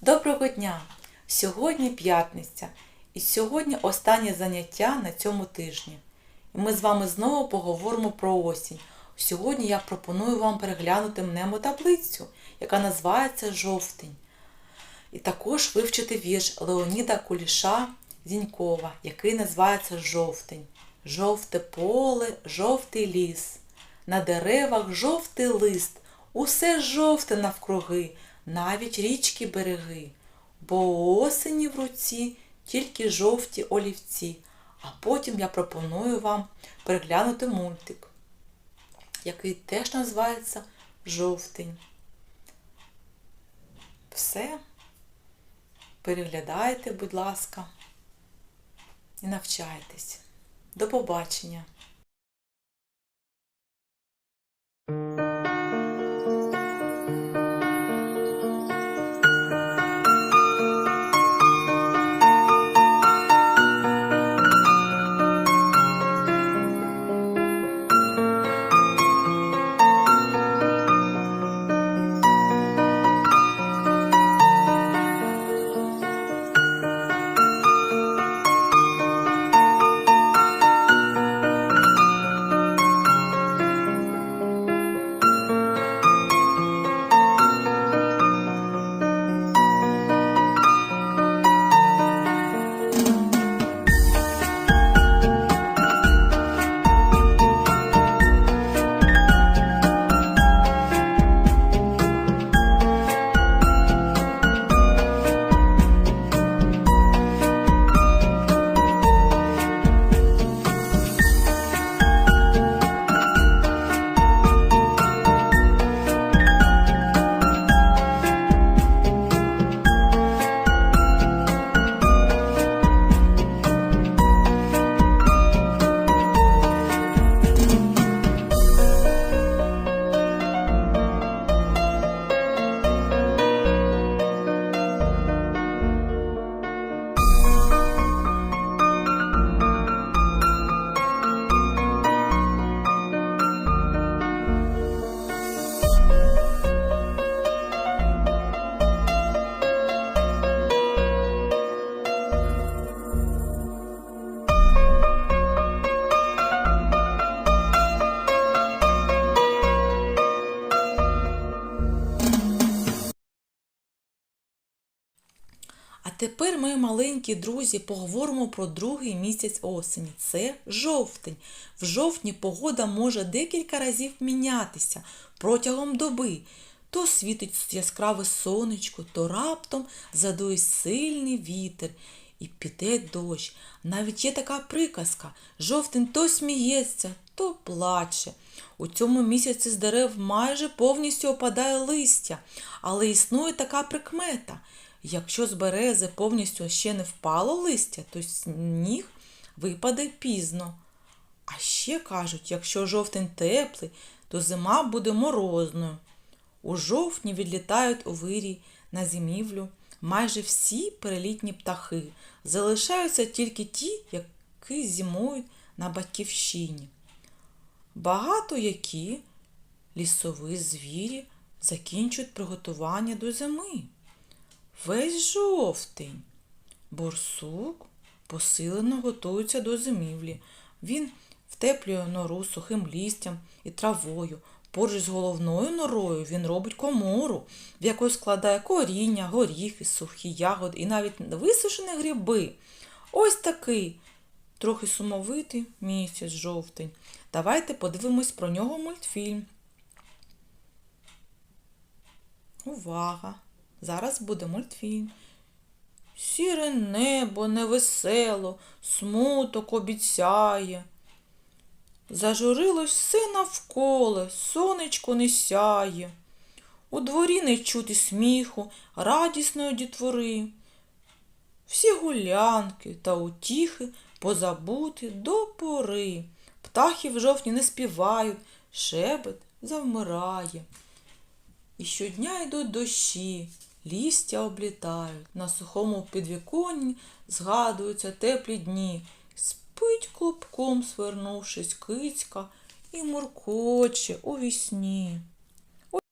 Доброго дня! Сьогодні п'ятниця, і сьогодні останнє заняття на цьому тижні. І ми з вами знову поговоримо про осінь. Сьогодні я пропоную вам переглянути мнемотаблицю, яка називається Жовтень. І також вивчити вірш Леоніда Куліша Зінькова, який називається Жовтень. Жовте поле, жовтий ліс, на деревах жовтий лист, усе жовте навкруги, навіть річки береги. Бо осені в руці тільки жовті олівці. А потім я пропоную вам переглянути мультик, який теж називається Жовтень. Все. Переглядайте, будь ласка, і навчайтесь. До побачення! Тепер, мої маленькі друзі, поговоримо про другий місяць осені. Це жовтень. В жовтні погода може декілька разів мінятися протягом доби. То світить яскраве сонечко, то раптом задує сильний вітер і піде дощ. Навіть є така приказка: жовтень то сміється, то плаче. У цьому місяці з дерев майже повністю опадає листя, але існує така прикмета. Якщо з берези повністю ще не впало листя, то сніг випаде пізно. А ще кажуть, якщо жовтень теплий, то зима буде морозною. У жовтні відлітають у вирій на зимівлю майже всі перелітні птахи. Залишаються тільки ті, які зимують на батьківщині. Багато які лісові звірі закінчують приготування до зими. Весь жовтень. Борсук посилено готується до зимівлі. Він втеплює нору сухим листям і травою. Поруч з головною норою він робить комору, в яку складає коріння, горіхи, сухі ягоди і навіть висушені гриби. Ось такий трохи сумовитий місяць жовтень. Давайте подивимось про нього мультфільм. Увага! Зараз буде мультфільм. Сіре небо невесело, смуток обіцяє. Зажурилось все навколо, сонечко не сяє. У дворі не чути сміху, радісної дітвори. Всі гулянки та утіхи позабути до пори. Птахи в жовтні не співають, шебет завмирає. І щодня йдуть дощі, лістя облітають, на сухому підвіконні згадуються теплі дні. Спить клубком, свернувшись кицька, і муркоче у вісні.